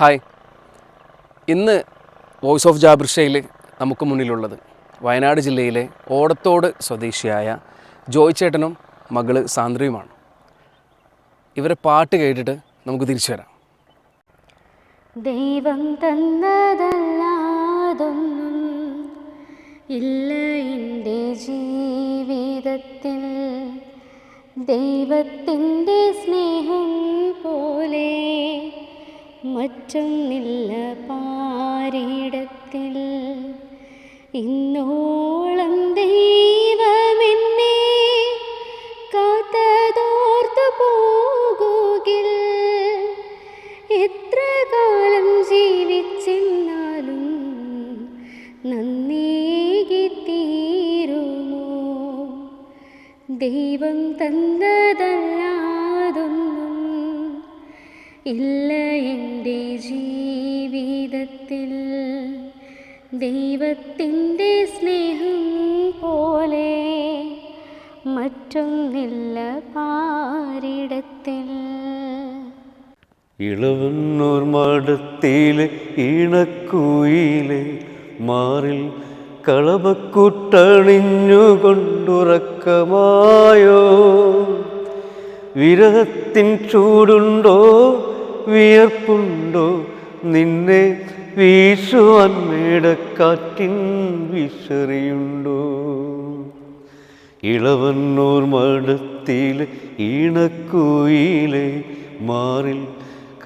Hi. ഇന്ന് voice of ജാബിർഷയിൽ നമുക്ക് മുന്നിലുള്ളത് വയനാട് ജില്ലയിലെ ഓടത്തോട് സ്വദേശിയായ ജോയ് ചേട്ടനും മകൾ സാന്ദ്രയുമാണ്. ഇവരെ പാട്ട് കേട്ടിട്ട് നമുക്ക് തിരിച്ചു വരാം. ദൈവം തന്നതല്ലാതൊന്നും ഇല്ല എന്റെ ജീവിതത്തിൽ. ദൈവത്തിന്റെ സ്നേഹം പോലെ മറ്റൊന്നില്ല പാരിടത്തിൽ. ഇന്നോളം ദൈവമെന്നെ ഇല്ല എന്റെ ജീവിതത്തിൽ. ദൈവത്തിന്റെ സ്നേഹം പോലെ മറ്റൊന്നില്ല പാരിടത്തിൽ. ഇളവന്നൂർ മടത്തിയിലെ ഇണക്കുയിലെ മാറിൽ കളവക്കുട്ടണിഞ്ഞുകൊണ്ടുറക്കമായോ വിരഹത്തിൻ ചൂടുണ്ടോ? വിയർപ്പുണ്ടോ? നിന്നെ വീശുവാൻ മേടക്കാറ്റിൻ വിശറിയുണ്ടോ? ഇളവന്നൂർ മടത്തിയിലെ ഈണക്കൂയിലെ മാറിൽ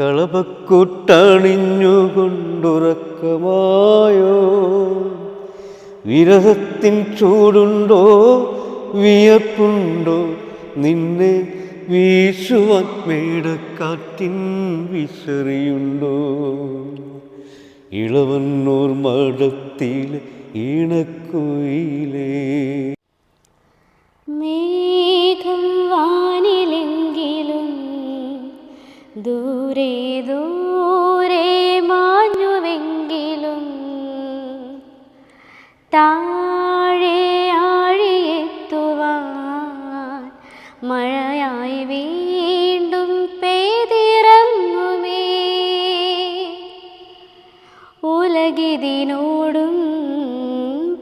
കളപക്കൂട്ടണിഞ്ഞുകൊണ്ടുറക്കമായോ? വിരഹത്തിൻ ചൂടുണ്ടോ? വിയർപ്പുണ്ടോ? നിന്നെ വീശുവാൻ മേടക്കാറ്റിൻ വിശറിയുണ്ടോ? ഇളവന്നൂർ മടത്തിലെ ഈണക്കുയിലേ. മേഘം വാനിലെങ്കിലും ഉലകിതിനോടും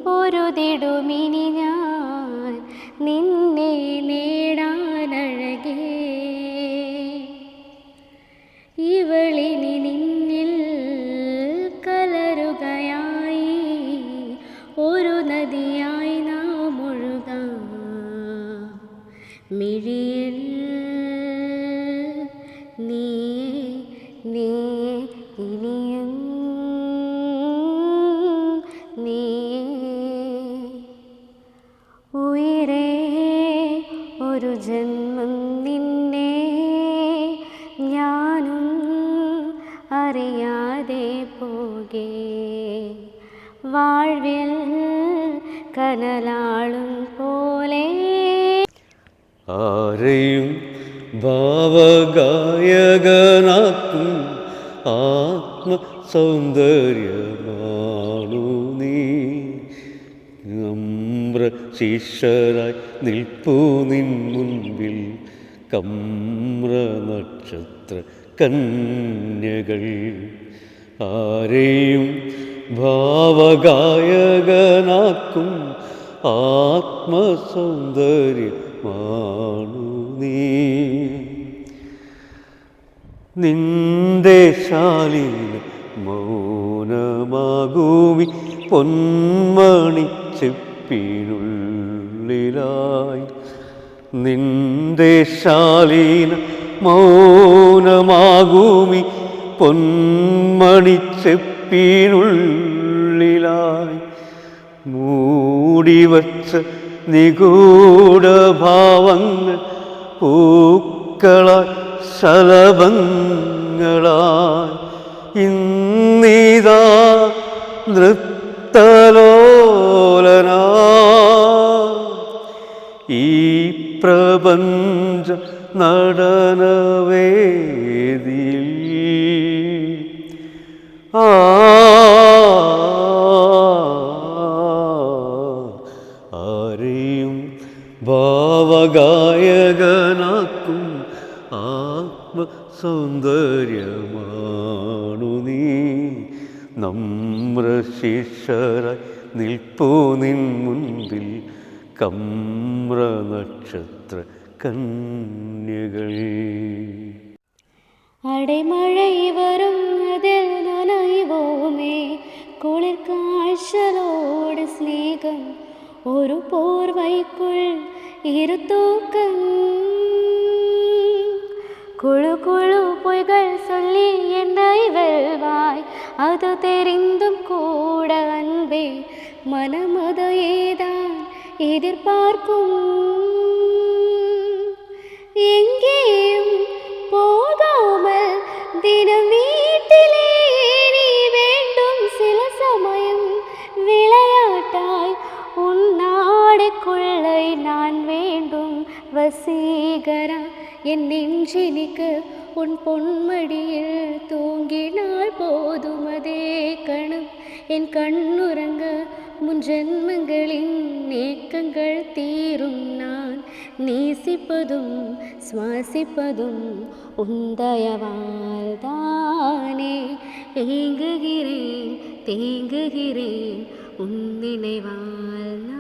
പൊരുതിടുമിനി ഞാൻ നിന്നെ നേടാനഴകേ ഒരു ജന്മം നിന്നെ ഞാനും അറിയാതെ പോകേ. വാഴ്വിൽ കനലാളും പോലെ ആരെയും ഭാവഗായകനാക്കും ആത്മ സൗന്ദര്യമാണു ശിഷ്യരായി നിൽപ്പു നിൻ മുൻപിൽ. കമ്ര നക്ഷത്ര കന്യകൾ. ആരെയും ഭാവഗായകനാക്കും. ആത്മസൗന്ദര്യമാണു നീ. നിന്റെ ശാലീന മൗനമാകൂവി പൊന്മണിച്ചെപ്പിനുള്ളിലായി നിന്റെ ശാലീന മൗനമാകൂമി പൊന്മണിച്ചെപ്പിനുള്ളിലായി മൂടിവച്ച നിഗൂഢഭാവങ്ങൾ പൂക്കളായി ശലഭങ്ങളായി ഇന്നിതാ നൃത്തലോലനാ ഈ പ്രപഞ്ച നടനവേദിയിൽ ആ ആരെയും ഭാവഗായകനാക്കും ആത്മ സൗന്ദര്യമാണു നീ. നമ്രശിഷരായി നിൽപ്പൂ നിൻ മുൻപിൽ കമ്ര നക്ഷത്ര കന്യകൾ അടിമഴൈ വരുന്നതിൽ നനയുവോമേ കുളിർ കാഴ്ചലോട് സ്നേഹം ഒരു പോർവൈക്കുൾ ഇരുത്തൂക്കം കുഴു കുഴു പൊയ്കൾ சொல்லி என்னை வெல்வாய் அது தெரிந்தும் கூட அன்பே மனமதையேதான் எதிர்பார்க்கும்? எங்கே சேகரா என் நெஞ்சினிக்கு உன் பொன்மடியில் தூங்கினால் போதும் அதே கணம். என் கண்ணுறங்க முன் ஜென்மங்களின் ஏக்கங்கள் தீரும் நான். நேசிப்பதும் சுவாசிப்பதும் உந்தயவால் தானே. ஏங்குகிறேன் தேங்குகிறேன் உன் நினைவால்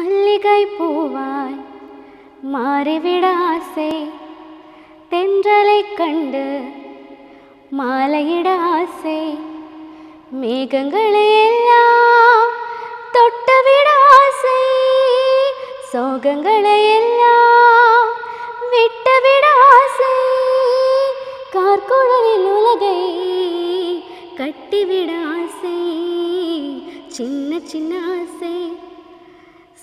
மல்லிகை பூவாய் மாறிவிட ஆசை தென்றலை கண்டு மாலையிட ஆசை மேகங்களை எல்லாம் தொட்டுவிட ஆசை சோகங்களை எல்லாம் விட்டுவிட ஆசை கார்குழலில் உலகை கட்டிவிட ஆசை சின்ன சின்ன ஆசை.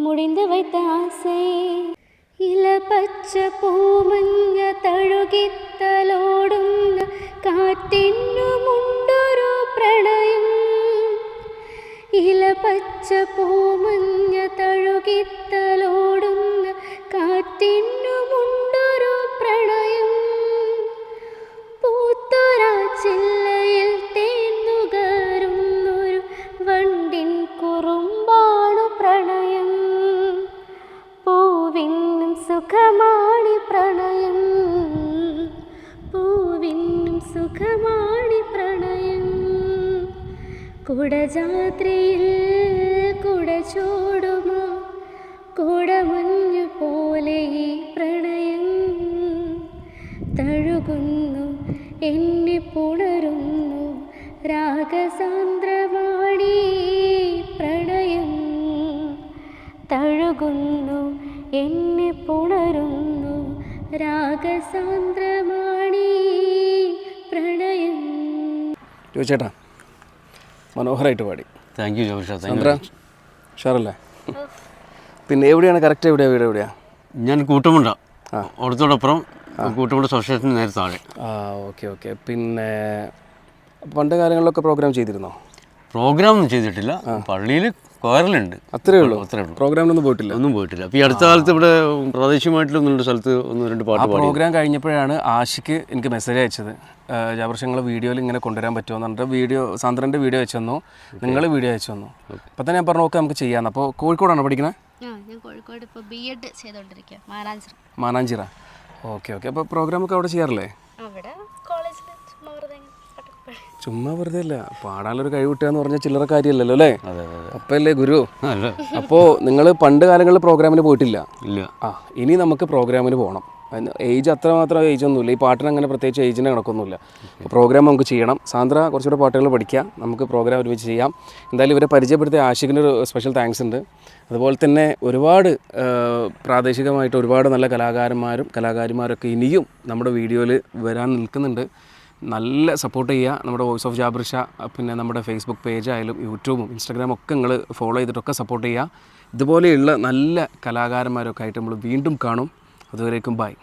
முடிந்து வைத்த ஆசை ഇല പച്ച പൂമഞ്ഞ തഴുകിത്തലോടുന്ന കാറ്റിനുമുണ്ടൊരു പ്രണയം ഇല പച്ച എന്നെ പുണരുന്നു രാഗസാന്ദ്രമാണി പ്രണയം. ചോദിച്ചേട്ടാ മനോഹരമായിട്ട് പാടി. താങ്ക് യു ചന്ദ്ര ഉഷാറല്ലേ? പിന്നെ എവിടെയാണ് കറക്റ്റ് എവിടെയാണ് വീട് എവിടെയാണ് ഞാൻ കൂട്ടുമുണ്ട. ഓടത്തോടൊപ്പം കൂട്ടുമുണ്ട സൊസൈറ്റി നേരെ താഴെ. ആ ഓക്കെ ഓക്കെ. പിന്നെ പണ്ട് കാലങ്ങളിലൊക്കെ പ്രോഗ്രാം ചെയ്തിരുന്നോ? പ്രോഗ്രാം ഒന്നും ചെയ്തിട്ടില്ല പള്ളിയിൽ കോയറിലുണ്ട് അത്രേ ഉള്ളൂ? അത്രേ ഉള്ളൂ. പ്രോഗ്രാമിനൊന്നും പോയിട്ടില്ല? ഒന്നും പോയിട്ടില്ല. അപ്പോൾ ഈ അടുത്ത കാലത്ത് ഇവിടെ പ്രാദേശികമായിട്ടുള്ള ഒന്ന് രണ്ട് സ്ഥലത്ത് ഒന്ന് രണ്ട് പാട്ട് പാടി പ്രോഗ്രാം കഴിഞ്ഞപ്പോഴാണ് ആഷിക്ക് എനിക്ക് മെസ്സേജ് അയച്ചത്. ജാവർഷങ്ങൾ വീഡിയോയിൽ ഇങ്ങനെ കൊണ്ടുവരാൻ പറ്റുമോ എന്ന് പറഞ്ഞിട്ട് വീഡിയോ സാന്ദ്രന്റെ വീഡിയോ അയച്ചു തന്നു. നിങ്ങൾ വീഡിയോ അയച്ചു തന്നു. അപ്പോൾ തന്നെ ഞാൻ പറഞ്ഞു ഓക്കെ നമുക്ക് ചെയ്യാമെന്ന് അപ്പോൾ കോഴിക്കോടാണോ പഠിക്കുന്നത് ആ ഞാൻ കോഴിക്കോട് ഇപ്പോൾ ബി എഡ് ചെയ്തുകൊണ്ടിരിക്കുക മാനാഞ്ചിറ. മാനാഞ്ചിറ. Okay okay. അപ്പോൾ പ്രോഗ്രാമൊക്കെ അവിടെ ചെയ്യാറില്ലേ? അവിടെ കോളേജിൽ ചുമ്മാ വെറുതെ ഒരു ചുമ്മാ വെറുതെ അല്ല പാടാനൊരു കഴിവ് കിട്ടുക എന്ന് പറഞ്ഞാൽ ചില്ലറ കാര്യമല്ലല്ലോ അല്ലേ? അതെ അതെ അതെ. അപ്പല്ലേ ഗുരു? അപ്പോൾ നിങ്ങൾ പണ്ട് കാലങ്ങളിൽ പ്രോഗ്രാമിന് പോയിട്ടില്ല? ഇല്ല. ആ ഇനി നമുക്ക് പ്രോഗ്രാമിന് പോകണം ഏജ് അത്ര മാത്രം ഏജ് ഒന്നുമില്ല. ഈ പാട്ടിന് അങ്ങനെ പ്രത്യേകിച്ച് ഏജിന് കണക്കൊന്നുമില്ല. പ്രോഗ്രാം നമുക്ക് ചെയ്യണം. സാന്ദ്ര കുറച്ചുകൂടെ പാട്ടുകൾ പഠിക്കാം നമുക്ക് പ്രോഗ്രാം ഒരുമിച്ച് ചെയ്യാം. എന്തായാലും ഇവരെ പരിചയപ്പെടുത്തിയ ആഷിഖിന് ഒരു സ്പെഷ്യൽ താങ്ക്സ് ഉണ്ട്. അതുപോലെ തന്നെ ഒരുപാട് പ്രാദേശികമായിട്ട് ഒരുപാട് നല്ല കലാകാരന്മാരും കലാകാരിമാരൊക്കെ ഇനിയും നമ്മുടെ വീഡിയോയിൽ വരാൻ നിൽക്കുന്നുണ്ട്. നല്ല സപ്പോർട്ട് ചെയ്യുക. നമ്മുടെ വോയിസ് ഓഫ് ജാബ്രിഷ പിന്നെ നമ്മുടെ ഫേസ്ബുക്ക് പേജ് ആയാലും യൂട്യൂബും ഇൻസ്റ്റാഗ്രാമും ഒക്കെ നിങ്ങൾ ഫോളോ ചെയ്തിട്ടൊക്കെ സപ്പോർട്ട് ചെയ്യുക. ഇതുപോലെയുള്ള നല്ല കലാകാരന്മാരൊക്കെ ആയിട്ട് നമ്മൾ വീണ്ടും കാണും. അതുവരേക്കും ബൈ